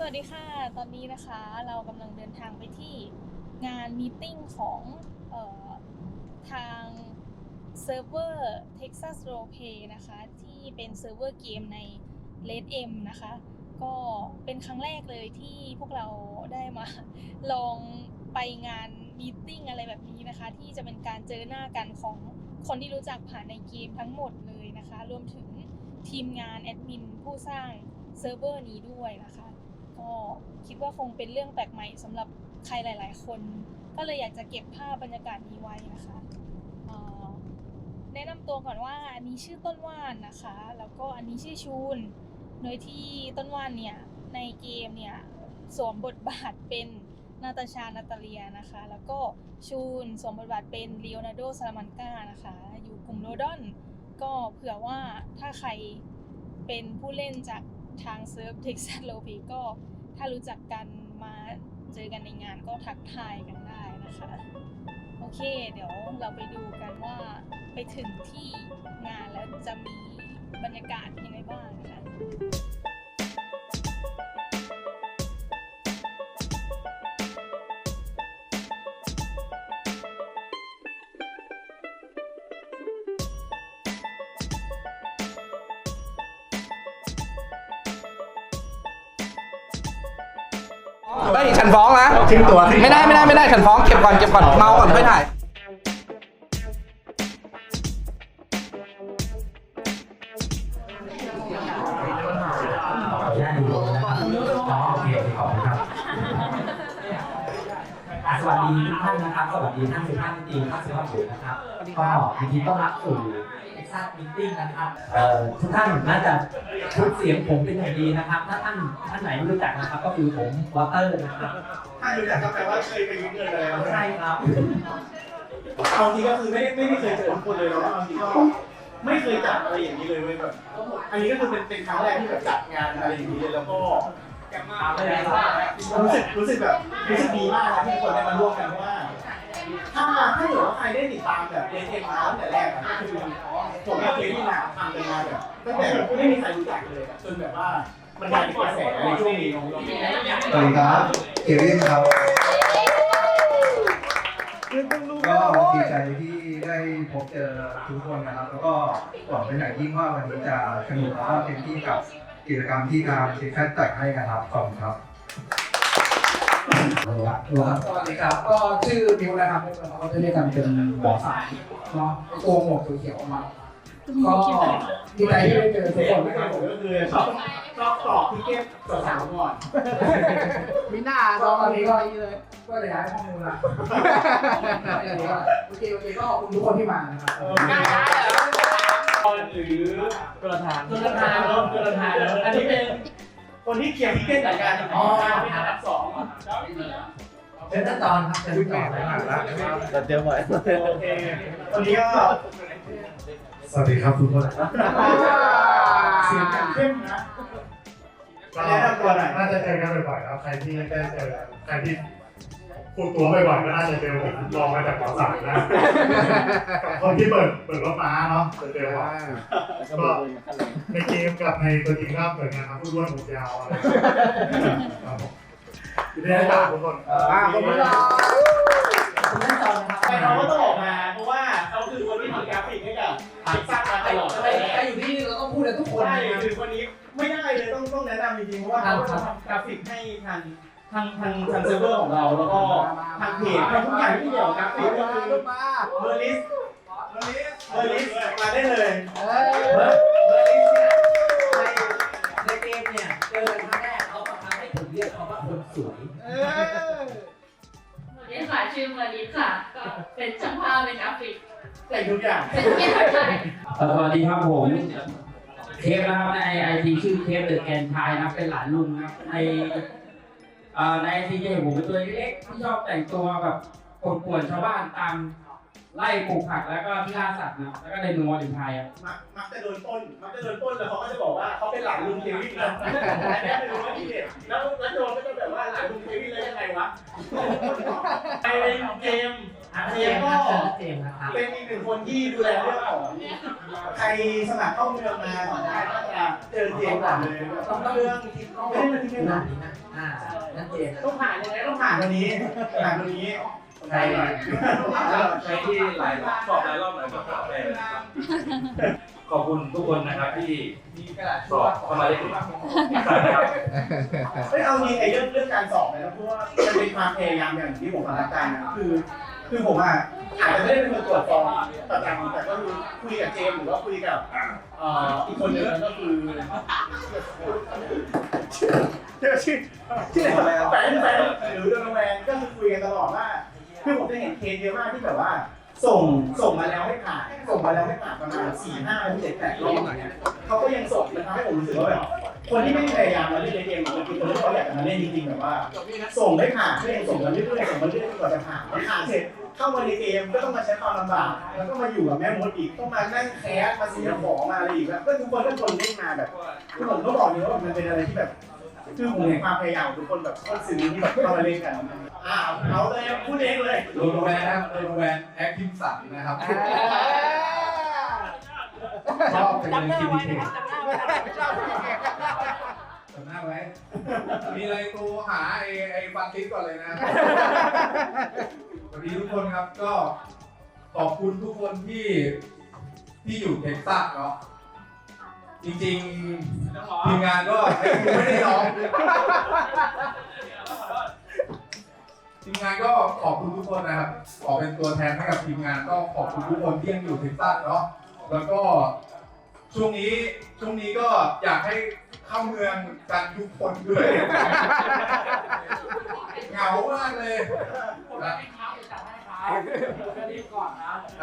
สวัสดีค่ะ ตอนนี้นะคะเรากำลังเดินทางไปที่งานมีติ้งของออทางเซิร์ฟเวอร์ Texas Roleplay นะคะ ที่เป็นเซิร์ฟเวอร์เกมใน Red M นะคะ ก็เป็นครั้งแรกเลยที่พวกเราได้มาลองไปงานมีติ้งอะไรแบบนี้นะคะ ที่จะเป็นการเจอหน้ากันของคนที่รู้จักผ่านในเกมทั้งหมดเลยนะคะ รวมถึงทีมงานแอดมินผู้สร้างเซิร์ฟเวอร์นี้ด้วยนะคะ ก็คิดว่าคงเป็นเรื่องแปลกใหม่สำหรับใครหลาย ๆ คน ก็เลยอยากจะเก็บภาพบรรยากาศนี้ไว้นะคะแนะนำตัวก่อนว่าอันนี้ชื่อต้นว่านนะคะ แล้วก็อันนี้ชื่อชูน โดยที่ต้นว่านเนี่ยในเกมเนี่ยสวมบทบาทเป็นนาตาชา นาตาเลียนะคะ แล้วก็ชูนสวมบทบาทเป็นลีโอนาร์โดซาลามันกานะคะ อยู่กลุ่มโรดอน ก็เผื่อว่าถ้าใครเป็นผู้เล่นจากทางเซิร์ฟเท็กซัสโลพีก็ ถ้ารู้จักกันมาเจอกันในงานก็ทักทายกันได้นะคะ โอเค เดี๋ยวเราไปดูกันว่าไปถึงที่งานแล้วจะมีบรรยากาศยังไงบ้าง เฮ้ยฉันฟ้องนะทิ้งตัวทิ้งตัวไม่ได้ไม่ได้ไม่ได้ฉันฟ้องเก็บก่อนเก็บก่อนเมาก่อนค่อยถ่ายขออนุญาตดูนะครับอ๋อโอเคขอบคุณครับอะสวัสดีทุกท่านนะครับ สวัสดีท่านสุภาพสตรีท่านสุภาพบุรุษนะครับก็ยินดีต้อนรับสู่ Texas Meeting นะครับเอ่อทุกท่านน่าจะคุ้นเสียงผมเป็นอย่างดีนะครับ ถ้าท่านท่านไหนไม่รู้จักนะครับ ก็คือผมวอเตอร์นะครับถ้ารู้จักก็แปลว่าเคยไปยืมเงินอะไรมาใช่ครับเอาจริงก็คือไม่ได้ไม่ได้เคยเจอทุกคนเลยแล้วก็เอาจริงก็ไม่เคยจัดอะไรอย่างนี้เลยเว้ยแบบอันนี้ก็คือเป็นเป็นครั้งแรกที่แบบจัดงานอะไรอย่างนี้เลยแล้วก็รู้สึกรู้สึกแบบรู้สึกดีมากนะที่ทุกคนได้มาร่วมกันเพราะว่าถ้าถ้าเกิดว่าใครได้ติดตามแบบเอเอ็มมาตั้งแต่แรกอะก็คือ ผมกับเควินอะทำกันมาแบบตั้งแต่แบบไม่มีใครรู้จักเลยอะจนแบบว่ามันกลายเป็นกระแสในช่วงนี้สวัสดีครับเกวินครับก็ดีใจที่ได้พบเจอทุกคนนะครับ แล้วก็หวังเป็นอย่างยิ่งว่าวันนี้จะสนุกแล้วก็เต็มที่กับกิจกรรมที่ทางทีแคทจัดให้นะครับขอบคุณครับสวัสดีครับ ก็ชื่อมิวนะครับเราก็จะเรียกกันเป็นหมอสายเนาะไอ้ตัวหมวกเขียวๆมา ก็ดีใจที่ได้เจอทุกคนนะครับผมก็คือชอบชอบตอบที่เก็บสาวๆก่อนมีหน้าตอนนี้ก็ดีเลยก็เลยย้ายข้อมูลละโอเคโอเคก็ขอบคุณทุกคนที่มานะครับหรือกระทานกระทานเนาะกระทานอันนี้เป็นคนที่เขียนที่เก็บรายการอ๋อที่อันดับสองเป็นขั้นตอนครับเป็นขั้นตอนนะครับเราเตรียมไว้โอเควันนี้ก็ สวัสดีครับทุกคนเสียงกันเข้มนะก็แนะนำตัวหน่อยน่าจะเจอกันบ่อยๆครับ ใครที่ได้เจอใครที่พูดตัวบ่อยๆก็น่าจะเจอผมลองมาจากหมอสายนะกับคนที่เปิดเปิดรถม้าเนาะจะเจอบ่อยก็ในเกมกับในตัวจริงก็เหมือนกันครับพูดร่วนผมยาวอะไรครับผมยินดีต้อนรับทุกคนขอบคุณครับเป็นขั้นตอนนะครับแต่เขาก็ต้องออกมาเพราะว่าเขาำจริงๆเพราะว่าเขาทำกราฟิกให้ทางทางทางทางเซิร์ฟเวอร์ของเราแล้วก็ทางเพจทำทุกอย่างที่เกี่ยวกับกราฟิกก็คือมาเบอร์ลิสเบอร์ลิสเบอร์ลิสมาได้เลยเอเบออร์เบอร์ลิสเนี่ยในในเกมเนี่ยเจอครั้งแรกเขาบังคับให้ผมเรียกเขาว่าคนสวยเออสวัสดีค่ะชื่อมาริสค่ะ ก็เป็นช่างภาพเป็นกราฟิกแต่งทุกอย่างเป็นทุกอย่างใช่สวัสดีครับผม เคฟนะครับในไอทีชื่อเคฟเดอะแกนชายนะครับเป็นหลานลุงนะครับในเอ่อในไอทีจะเห็นผมเป็นตัวเล็กๆที่ชอบแต่งตัวแบบป่วนๆชาวบ้านตามไล่ปลูกผักแล้วก็ที่ล่าสัตว์นะครับแล้วก็ในเมืองวอลินไทยครับมักมักจะโดนปล้น มักจะโดนปล้นแล้วเขาก็จะบอกว่าเขาเป็นหลานลุงเควินนะอันนี้ไม่รู้ว่าที่เด็ดแล้วแล้วโดนก็จะแบบว่าหลานลุงเควินแล้วยังไงวะไปเล่นเกม เจมส์ก็เจมส์นะครับเป็นอีกหนึ่งคนที่ดูแลเรื่องของใครสมัครเข้าเมืองมาสองท่านก็จะเจอเจมส์ก่อนเลยต้องเรื่องไม่ได้มาที่ไม่ขนามาดนี้นะอ่านั่นเจมส์ต้องผ่านยังไงต้องผ่านวันนี้ผ่านวันนี้ใช้ใช้ที่หลายสอบหลายรอบหลายรอบหลายรอบขอบคุณทุกคนนะครับที่สอบเข้ามาได้ถึงนะครับไม่เอาจริงไอ้เรื่องเรื่องการสอบเนี่ยนะเพราะว่ามันเป็นความพยายามอย่างที่ผมรักการนะคือ คือผมอะอาจจะไม่ได้เป็นคนตรวจสอบประจำแต่ก็คือคุยกับเจมส์หรือว่าคุยกับเอ่ออีกคนนึงก็คือชื่อชื่อชื่ออะไรแฟนแฟนหรือโดนแวนก็คือคุยกันตลอดว่าคือผมจะเห็นเคสเยอะมากที่แบบว่า ส่งส่งมาแล้วไม่ผ่านส่งมาแล้วไม่ผ่านประมาณสี่ห้าเจ็ดแปดรอบอย่างเงี้ยเขาก็ยังส่งมันทำให้ผมรู้สึกว่าแบบ คนที่ไม่พยายามมาเล่นเกมมันคือคนที่เขาอยากจะมาเล่นจริงๆแบบว่า ส่งไม่ผ่านก็ยังส่งมาเรื่อยๆส่งมาเรื่อยๆกว่าจะผ่านพอผ่านเสร็จเข้ามาในเกมก็ต้องมาใช้ความลำบากแล้วก็มาอยู่กับแม่มดอีกต้องมานั่งแคสมาซื้อของมาอะไรอีกแบบก็ทุกคนก็ทนเล่นมาแบบคือผมก็บอกเลยว่ามันเป็นอะไรที่แบบคือผมเห็นความพยายามของทุกคนแบบคตรซึ้งที่แบบเข้ามาเล่นกันอ่าเอาเลยพูดเองเลยโดนแวนนะครับโดนแวนแอคทิมสันนะครับชอบเป็นเลยคิดดีจำหน้าไว้ มีอะไรโทรหาไอ้ไอ้ฟันติสก่อนเลยนะ สวัสดีทุกคนครับก็ขอบคุณทุกคนที่ที่อยู่เท็กซัสเนาะจริงๆทีมงานก็ไม่ได้ร้องทีมงานก็ขอบคุณทุกคนนะครับขอเป็นตัวแทนให้กับทีมงานก็ขอบคุณทุกคนที่ยังอยู่เท็กซัสเนาะแล้วก็ ช่วงนี้ช่วงนี้ก็อยากให้เข้าเมืองกันทุกคนด้วยเหงามากเลยนะ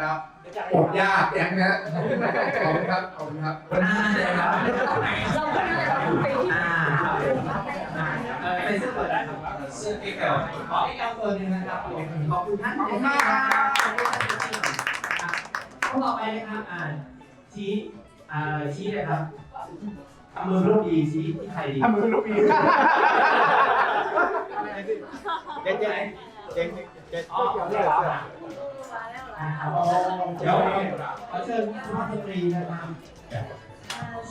ครับอดยากอย่างเนี้ยขอบคุณครับขอบคุณครับอ่าเลยครับอ่าเออเป็นเสื้อเปิดได้ครับเสื้อเก๋ๆขออีกเอาตัวหนึงนะครับขอบคุณท่านขอบคุณมากครับขอบคุณท่านจริงๆอะข้อต่อไปนะครับอ่าชี้ อ่าชี้เลยครับทำมือรูปดีชี้ที่ใครดีทำมือลูกอีกเจ๊เจ๊เจ๊เจ๊อ๋อเรียกว่าเดี๋ยวขอเชิญสุภาพสตรีนะครับ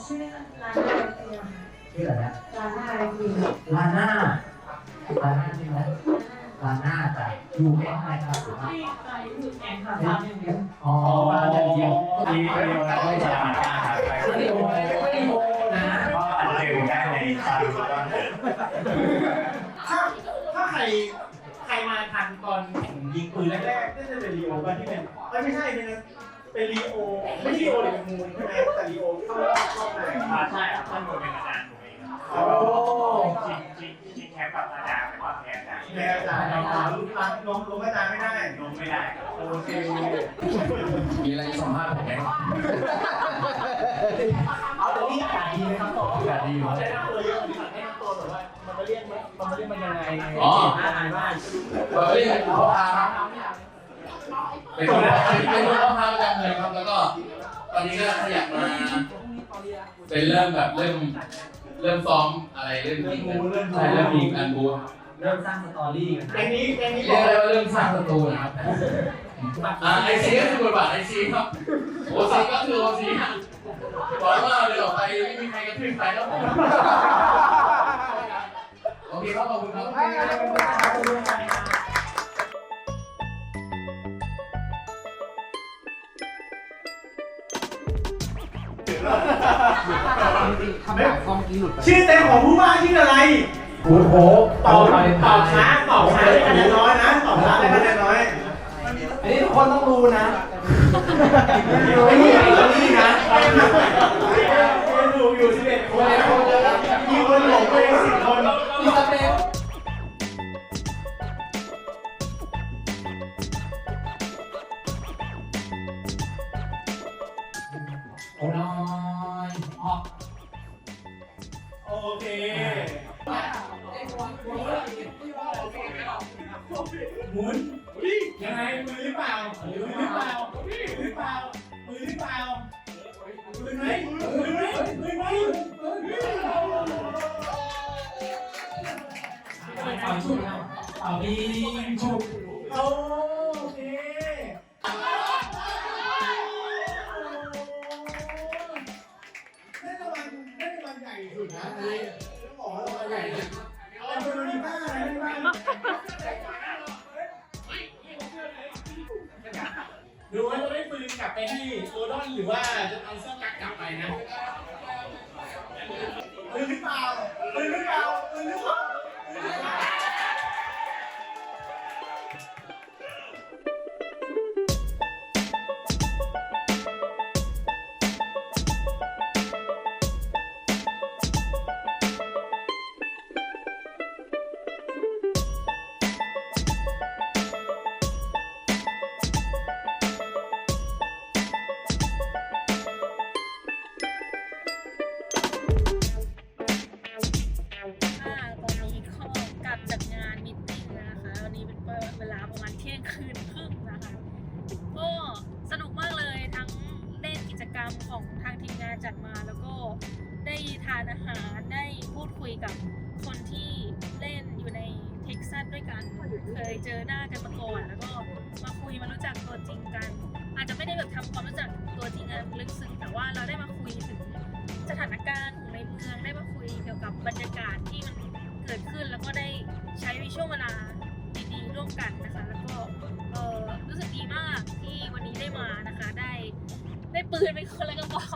ชื่อร้านอะไรเตียชื่ออะไรนะร้านอะไรเตียลาน่าลาน่าใช่ไหมลาน่าจากยูเอสนะครับหรือว่าที่ไปอยู่แกงค่ะทำอย่างเดียวอ๋อมาอย่างเดียวมีประโยชน์แล้วก็สามาร ตามตัวต้นถ้าถ้าใครใครมาทันตอนแข่งยิงปืนแรกๆน่าจะเป็นลีโอป่ะที่เป็นเอ้ยไม่ใช่เป็นเป็นลีโอไม่ใช่ลีโอเด็กมูลใช่ไหมแต่ลีโอเข้ารอบรอบไหนใช่ครับท่านเป็นอาจารย์ผมเองโอ้จริงจริงจริงแคปกับอาจารย์แต่ว่าแพ้อาจารย์แม่อาจารย์เราลงลงอาจารย์ไม่ได้ลงไม่ได้โอเคมีอะไรสัมภาษณ์ผมไหมเอาแต่นี่อากาศดีนะครับต่ออากาศดีอยู่แนะนำตัวเยอ อ๋ออะไรบ้างเฮ้ยพ่อพาเป็นคนเป็นคนพ่อพาประจำเลยครับ แล้วก็ ตอนนี้ก็ขยับมาเป็นเริ่มแบบเริ่มเริ่มซ้อมอะไรเริ่มยิงกันใช่เริ่มยิงกันบูรับเริ่มสร้างสตอรี่กันแกงนี้แกงนี้บเรีอยกได้ว่าเริ่มสร้างประตูนะครับอ่าไอซีก็คือบทบาทไอซีครับโอซีก็คือโอซีครับบอกว่าเลยออกไปไม่มีใครกระทืบใครแล้วผม ครับชื่อเต็มของผู้ว่าชื่ออะไรคุณโฮตอบตอบช้าตอบช้าได้คะแนนน้อยนะตอบช้าได้คะแนนน้อยอันนี้ทุกคนต้องรู้นะ ไอ้นี่ไอ้คนนี้นะ อาบิชุบโอเคได้รางวัลได้รางวัลใหญ่สุดนะอันนี้ต้องบอกว่ารางวัลใหญ่นะแต่คนดูดีมากเลยดีมากดูว่าจะได้ปืนกลับไปให้โอดอนหรือว่าจะเอาเสื้อกั๊กกลับไปนะานอาหารได้พูดคุยกับคนที่เล่นอยู่ในเท็กซัสด้วยกัน เคยเจอหน้ากันมาก่อนแล้วก็มาคุยมารู้จักตัวจริงกัน อาจจะไม่ได้แบบทำความรู้จักตัวจริงกันลึกซึ้งแต่ว่าเราได้มาคุยถึงสถานการณ์ของในเมืองได้มาคุยเกี่ยวกับบรรยากาศที่มันเกิดขึ้นแล้วก็ได้ใช้ช่วงเวลาดีๆร่วมกันนะคะ แล้วก็รู้สึกดีมากที่วันนี้ได้มานะคะ ได้ได้ปืนเป็นคนละกระบอก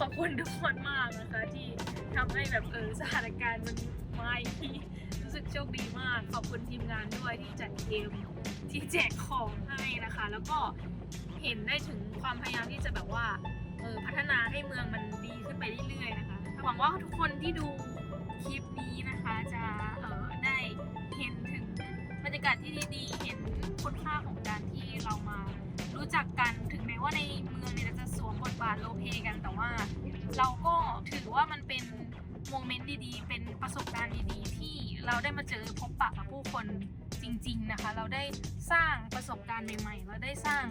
ขอบคุณทุกคนมากนะคะ ที่ทำให้แบบเออสถานการณ์มันมาอีกทีรู้สึกโชคดีมาก ขอบคุณทีมงานด้วยที่จัดเกมที่แจกของให้นะคะ แล้วก็เห็นได้ถึงความพยายามที่จะแบบว่าเออพัฒนาให้เมืองมันดีขึ้นไปเรื่อยๆนะคะหวังว่าทุกคนที่ดูคลิปนี้นะคะจะเออได้เห็นถึงบรรยากาศที่ดีๆเห็นคุณค่าของการที่เรามารู้จักกันถึงแม้ว่าในเมืองเนี่ยเราจะ บาทโลเพกัน แต่ว่าเราก็ถือว่ามันเป็นโมเมนต์ดีๆ เป็นประสบการณ์ดีๆ ที่เราได้มาเจอพบปะกับผู้คนจริง ๆนะคะ เราได้สร้างประสบการณ์ใหม่ๆ เราได้สร้าง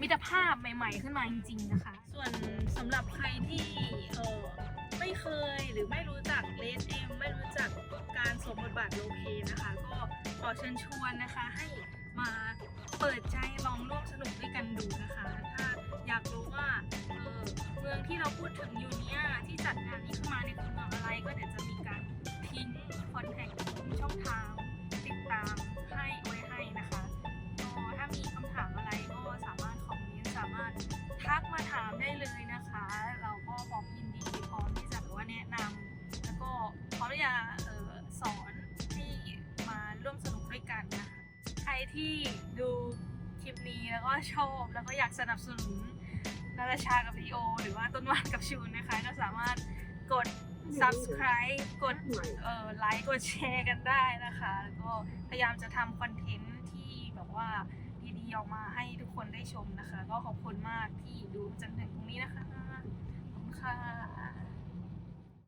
มิตรภาพใหม่ ๆ ขึ้นมาจริง ๆ นะคะ ส่วนสำหรับใครที่เออไม่เคยหรือไม่รู้จักเลสเอ็มไม่รู้จักการสวมบทบาทโลเพนะคะ ก็ขอเชิญชวนนะคะให้มาเปิดใจลองร่วมสนุกด้วยกันดูนะคะ ที่ดูคลิปนี้แล้วก็ชอบแล้วก็อยากสนับสนุนนาราชากับลีโอ หรือว่าต้นวานกับชูนนะคะ ก็สามารถกด subscribe กดเอ่อไลค์กดแชร์กันได้นะคะ แล้วก็พยายามจะทำคอนเทนต์ที่แบบว่าดีๆออกมาให้ทุกคนได้ชมนะคะ ก็ขอบคุณมากที่ดูจนถึงตรงนี้นะคะขอบคุณค่ะ